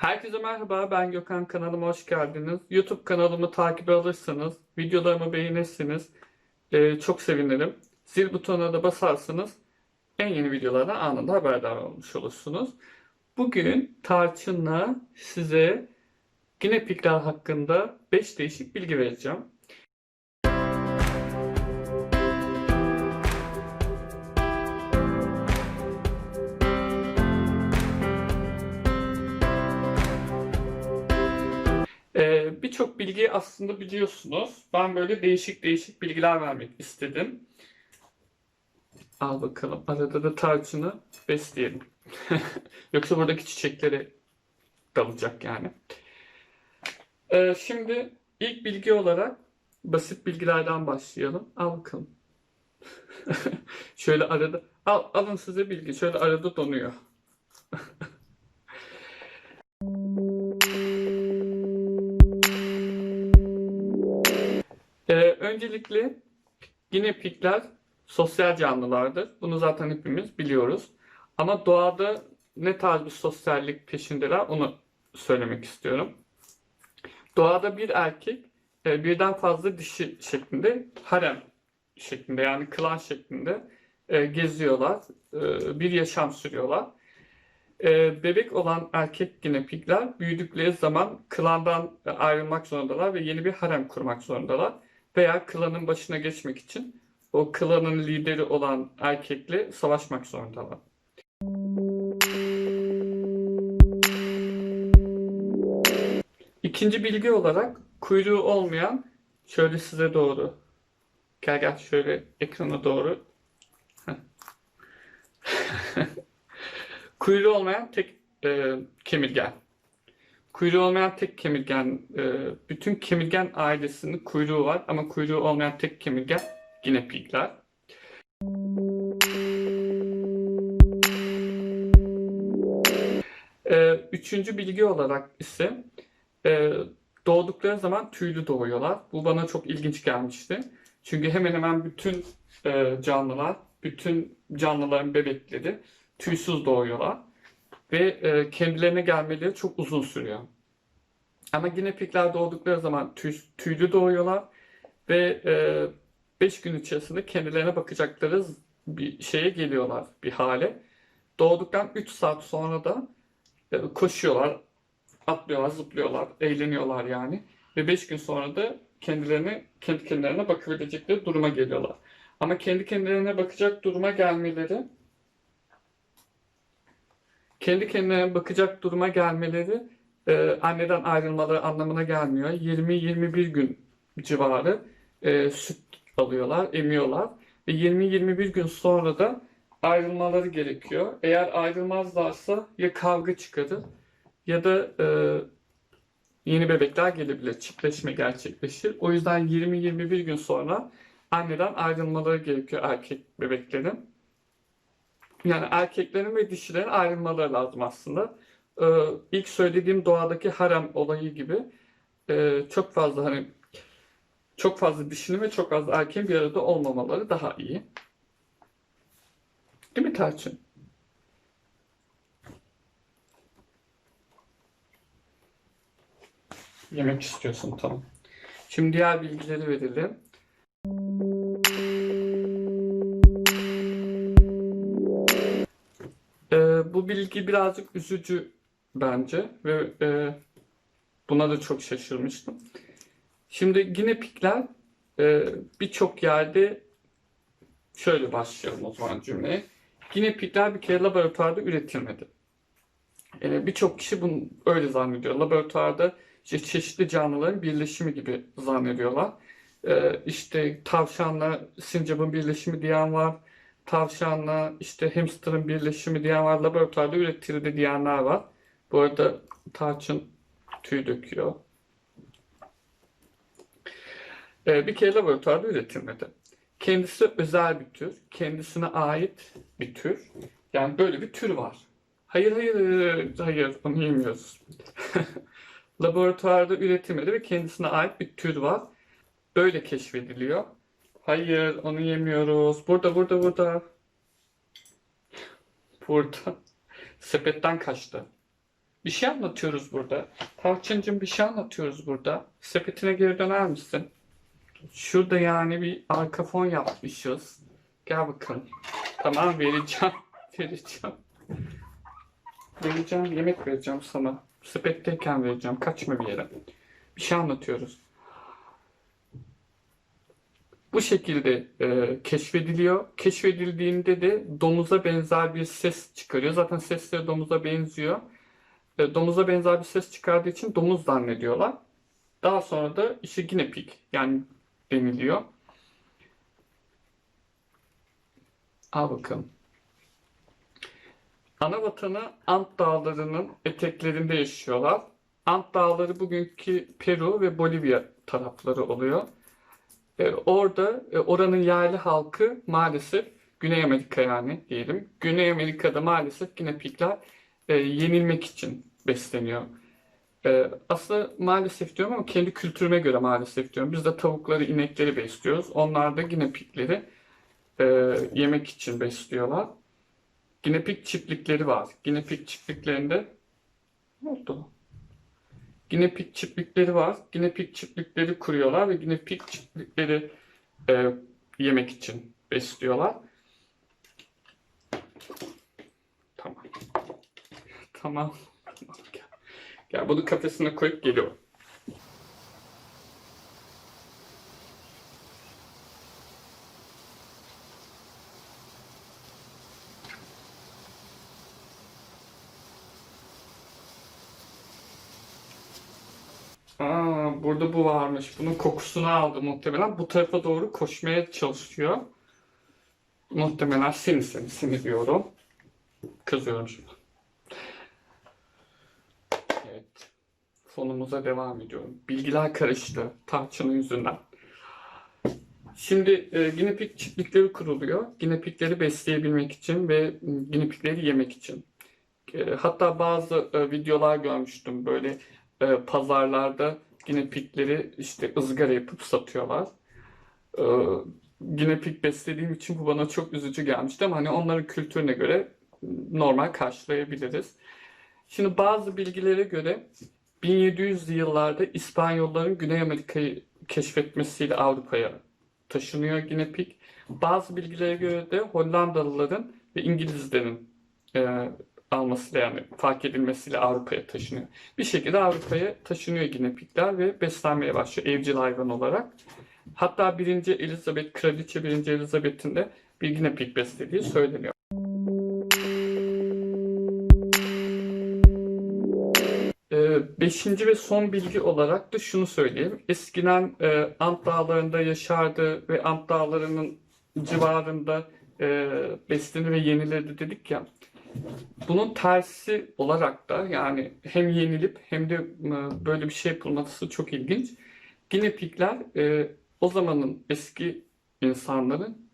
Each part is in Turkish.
Herkese merhaba, ben Gökhan kanalıma hoş geldiniz. YouTube kanalımı takip alırsanız, videolarımı beğenirsiniz, e, çok sevinirim. Zil butonuna da basarsanız en yeni videolardan anında haberdar olmuş olursunuz. Bugün Tarçın'la size Ginepikler hakkında 5 değişik bilgi vereceğim. Birçok bilgiyi aslında biliyorsunuz. Ben böyle değişik değişik bilgiler vermek istedim. Al bakalım. Arada da tarçını besleyelim. Yoksa buradaki çiçekleri dalacak yani. Ee, şimdi ilk bilgi olarak basit bilgilerden başlayalım. Al bakalım. Şöyle arada al, alın size bilgi. Şöyle arada donuyor. Öncelikle ginepikler sosyal canlılardır. Bunu zaten hepimiz biliyoruz. Ama doğada ne tarz bir sosyallik peşindeler onu söylemek istiyorum. Doğada bir erkek e, birden fazla dişi şeklinde harem şeklinde yani klan şeklinde e, geziyorlar. E, bir yaşam sürüyorlar. Bebek olan erkek ginepikler büyüdükleri zaman klandan ayrılmak zorundalar ve yeni bir harem kurmak zorundalar. Veya klanın başına geçmek için o klanın lideri olan erkekle savaşmak zorundalar. İkinci bilgi olarak kuyruğu olmayan şöyle size doğru gel gel şöyle ekrana doğru kuyruğu olmayan tek e, kemirgen. Kuyruğu olmayan tek kemirgen, e, bütün kemirgen ailesinin kuyruğu var ama kuyruğu olmayan tek kemirgen yine pigler. E, üçüncü bilgi olarak ise e, doğdukları zaman tüylü doğuyorlar. Bu bana çok ilginç gelmişti. Çünkü hemen hemen bütün e, canlılar, bütün canlıların bebekleri tüysüz doğuyorlar ve e, kendilerine gelmeleri çok uzun sürüyor. Ama ginepikler doğdukları zaman tüy, tüylü doğuyorlar ve 5 gün içerisinde kendilerine bakacakları bir şeye geliyorlar, bir hale. Doğduktan 3 saat sonra da e, koşuyorlar, atlıyorlar, zıplıyorlar, eğleniyorlar yani. Ve 5 gün sonra da kendilerine, kendi kendilerine bakabilecekleri duruma geliyorlar. Ama kendi kendilerine bakacak duruma gelmeleri kendi kendine bakacak duruma gelmeleri e, anneden ayrılmaları anlamına gelmiyor. 20-21 gün civarı e, süt alıyorlar, emiyorlar ve 20-21 gün sonra da ayrılmaları gerekiyor. Eğer ayrılmazlarsa ya kavga çıkarır ya da e, yeni bebekler gelebilir, çiftleşme gerçekleşir. O yüzden 20-21 gün sonra anneden ayrılmaları gerekiyor erkek bebeklerin. Yani erkeklerin ve dişilerin ayrılmaları lazım aslında. Ee, ilk söylediğim doğadaki harem olayı gibi e, çok fazla hani çok fazla dişinin ve çok az erkeğin bir arada olmamaları daha iyi. Değil mi Tarçın? Yemek istiyorsun tamam. Şimdi diğer bilgileri verelim. Bilgi birazcık üzücü bence ve e, buna da çok şaşırmıştım. Şimdi ginepikler e, birçok yerde şöyle başlayalım o zaman cümleye. Ginepikler bir kere laboratuvarda üretilmedi. E, birçok kişi bunu öyle zannediyor. Laboratuvarda işte çeşitli canlıların birleşimi gibi zannediyorlar. E, işte tavşanla sincapın birleşimi diyen var tavşanla işte hamsterın birleşimi diyen var. Laboratuvarda üretildi diyenler var. Bu arada tarçın tüy döküyor. Ee, bir kere laboratuvarda üretilmedi. Kendisi özel bir tür. Kendisine ait bir tür. Yani böyle bir tür var. Hayır hayır hayır, hayır bunu yemiyoruz. Laboratuvarda üretilmedi ve kendisine ait bir tür var. Böyle keşfediliyor. Hayır, onu yemiyoruz. Burada, burada, burada. Burada. Sepetten kaçtı. Bir şey anlatıyoruz burada. Tarçıncığım bir şey anlatıyoruz burada. Sepetine geri döner misin? Şurada yani bir arka fon yapmışız. Gel bakalım. Tamam vereceğim. Vereceğim. Vereceğim. Yemek vereceğim sana. Sepetteyken vereceğim. Kaçma bir yere. Bir şey anlatıyoruz. Bu şekilde e, keşfediliyor. Keşfedildiğinde de domuza benzer bir ses çıkarıyor. Zaten sesleri domuza benziyor. E, domuza benzer bir ses çıkardığı için domuz zannediyorlar. Daha sonra da işte yine pik yani deniliyor. Al bakalım. Ana vatanı Ant Dağları'nın eteklerinde yaşıyorlar. Ant Dağları bugünkü Peru ve Bolivya tarafları oluyor. E, orada e, oranın yerli halkı maalesef Güney Amerika yani diyelim. Güney Amerika'da maalesef yine pikler e, yenilmek için besleniyor. E, aslında maalesef diyorum ama kendi kültürüme göre maalesef diyorum. Biz de tavukları, inekleri besliyoruz. Onlar da yine pikleri yemek için besliyorlar. Ginepik çiftlikleri var. Ginepik çiftliklerinde ne oldu? Ginepik çiftlikleri var. Ginepik çiftlikleri kuruyorlar ve ginepik çiftlikleri e, yemek için besliyorlar. Tamam. Tamam. Gel. Gel bunu kafesine koyup geliyorum. Aa, burada bu varmış. Bunun kokusunu aldı muhtemelen. Bu tarafa doğru koşmaya çalışıyor. Muhtemelen seni seni seni diyorum. Kızıyorum şimdi. Evet. Fonumuza devam ediyorum. Bilgiler karıştı. Tarçının yüzünden. Şimdi e, ginepik çiftlikleri kuruluyor. Ginepikleri besleyebilmek için ve ginepikleri yemek için. E, hatta bazı e, videolar görmüştüm böyle e, pazarlarda ginepikleri işte ızgara yapıp satıyorlar. E, ginepik beslediğim için bu bana çok üzücü gelmişti ama hani onların kültürüne göre normal karşılayabiliriz. Şimdi bazı bilgilere göre 1700'lü yıllarda İspanyolların Güney Amerika'yı keşfetmesiyle Avrupa'ya taşınıyor ginepik. Bazı bilgilere göre de Hollandalıların ve İngilizlerin e, almasıyla yani fark edilmesiyle Avrupa'ya taşınıyor. Bir şekilde Avrupa'ya taşınıyor ginepikler ve beslenmeye başlıyor evcil hayvan olarak. Hatta 1. Elizabeth, Kraliçe 1. Elizabeth'in de bir ginepik beslediği söyleniyor. Ee, Beşinci ve son bilgi olarak da şunu söyleyeyim. Eskiden e, Ant Dağları'nda yaşardı ve Ant Dağları'nın civarında e, beslenir ve yenilirdi dedik ya. Bunun tersi olarak da yani hem yenilip hem de e, böyle bir şey yapılması çok ilginç. Ginepikler e, o zamanın eski insanların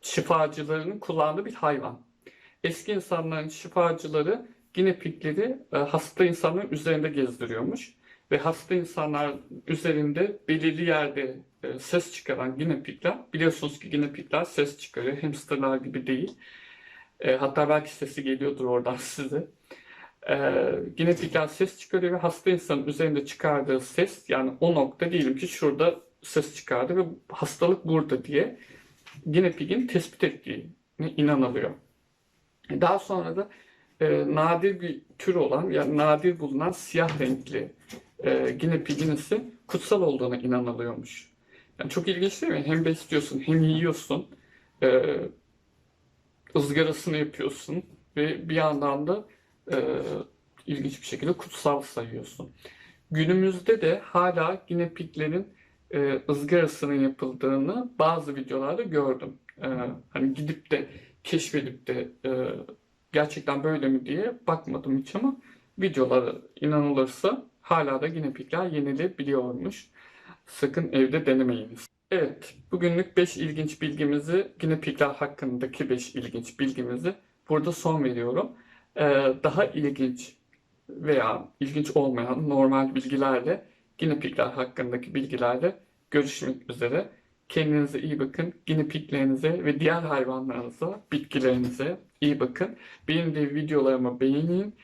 şifacılarının kullandığı bir hayvan. Eski insanların şifacıları ginepikleri e, hasta insanların üzerinde gezdiriyormuş. Ve hasta insanlar üzerinde belirli yerde e, ses çıkaran ginepikler, biliyorsunuz ki ginepikler ses çıkarıyor, hamsterlar gibi değil. E, hatta belki sesi geliyordur oradan size. E, ginepikler ses çıkarıyor ve hasta insanın üzerinde çıkardığı ses, yani o nokta diyelim ki şurada ses çıkardı ve hastalık burada diye ginepigin tespit ettiğine inanılıyor. Daha sonra da e, nadir bir tür olan yani nadir bulunan siyah renkli e, ginepigin ise kutsal olduğuna inanılıyormuş. Yani çok ilginç değil mi? Hem besliyorsun hem yiyorsun. E, ızgarasını yapıyorsun ve bir yandan da e, ilginç bir şekilde kutsal sayıyorsun. Günümüzde de hala ginepiklerin e, ızgarasının yapıldığını bazı videolarda gördüm. E, hani gidip de keşfedip de e, gerçekten böyle mi diye bakmadım hiç ama videolara inanılırsa hala da ginepikler yenilebiliyormuş. Sakın evde denemeyiniz. Evet, bugünlük 5 ilginç bilgimizi, ginepikler hakkındaki 5 ilginç bilgimizi burada son veriyorum. Ee, daha ilginç veya ilginç olmayan normal bilgilerle, ginepikler hakkındaki bilgilerle görüşmek üzere. Kendinize iyi bakın. Ginepiklerinize ve diğer hayvanlarınıza, bitkilerinize iyi bakın. Benim de videolarımı beğenin,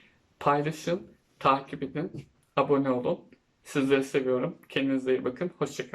paylaşın takip edin, abone olun. Sizleri seviyorum. Kendinize iyi bakın. Hoşçakalın.